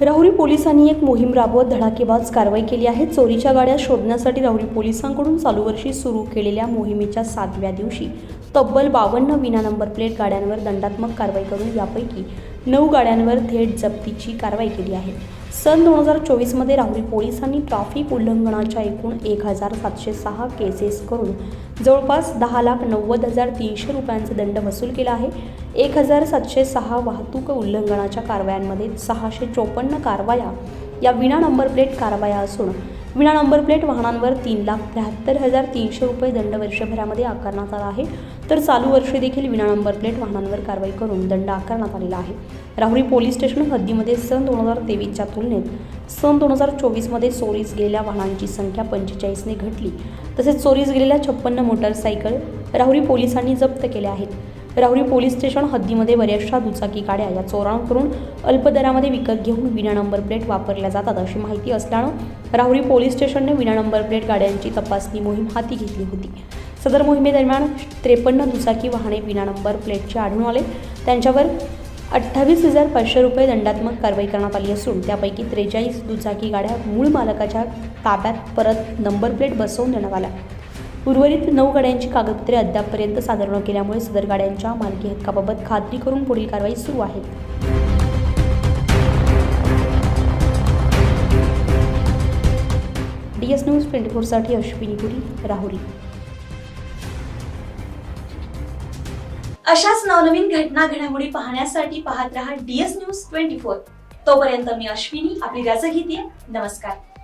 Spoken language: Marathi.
राहुरी पोलिसांनी एक मोहीम राबवत धडाकेबाज कारवाई केली आहे. चोरीच्या गाड्या शोधण्यासाठी राहुरी पोलिसांकडून चालू वर्षी सुरू केलेल्या मोहिमेच्या सातव्या दिवशी तब्बल बावन्न विना नंबर प्लेट गाड्यांवर दंडात्मक कारवाई करून यापैकी नऊ गाड्यांवर थेट जप्तीची कारवाई केली आहे. सन दोन हजार चोवीसमध्ये राहुल पोलिसांनी ट्रॅफिक उल्लंघनाच्या एकूण एक हजार सातशे सहा केसेस करून जवळपास दहा लाख नव्वद हजार तीनशे रुपयांचा दंड वसूल केला आहे. एक हजार सातशे सहा वाहतूक उल्लंघनाच्या कारवायांमध्ये सहाशे चोपन्न कारवाया या विना नंबर प्लेट कारवाया असून विना नंबर प्लेट वाहनांवर तीन लाख त्र्याहत्तर हजार तीनशे रुपये दंड वर्षभरामध्ये आकारण्यात आला आहे. तर चालू वर्षी देखील विना नंबर प्लेट वाहनांवर कारवाई करून दंड आकारण्यात आलेला आहे. राहुरी पोलीस स्टेशन हद्दीमध्ये सन दोन हजार तेवीसच्या तुलनेत सन दोन हजार चोवीसमध्ये चोरीस गेलेल्या वाहनांची संख्या पंचेचाळीसने घटली. तसेच चोरीस गेलेल्या छप्पन्न मोटरसायकल राहुरी पोलिसांनी जप्त केल्या आहेत. राहुरी पोलीस स्टेशन हद्दीमध्ये बऱ्याचशा दुचाकी गाड्या या चोरांकडून अल्पदरामध्ये विकत घेऊन विना नंबर प्लेट वापरल्या जातात अशी माहिती असल्यानं राहुरी पोलीस स्टेशनने विना नंबर प्लेट गाड्यांची तपासणी मोहीम हाती घेतली होती. सदर मोहिमेदरम्यान त्रेपन्न दुचाकी वाहने विना नंबर प्लेटचे आढळून आले. त्यांच्यावर अठ्ठावीस हजार पाचशे रुपये दंडात्मक कारवाई करण्यात आली असून त्यापैकी त्रेचाळीस दुचाकी गाड्या मूळ मालकाच्या ताब्यात परत नंबर प्लेट बसवून देण्यात आल्या. उर्वरित नऊ गाड्यांची कागदपत्रे अद्यापपर्यंत सादर न केल्यामुळे सदर गाड्यांच्या मालकी हक्काबाबत खात्री करून पुढील कारवाई सुरू आहे. डी एस न्यूज ट्वेंटी फोरसाठी अश्विनी पुरी राहुरी. अशाच नवनवीन घटना घडामोडी पाहण्यासाठी पाहत रहा डीएस न्यूज ट्वेंटी फोर. तोपर्यंत मी अश्विनी आपली रजा घेते. नमस्कार.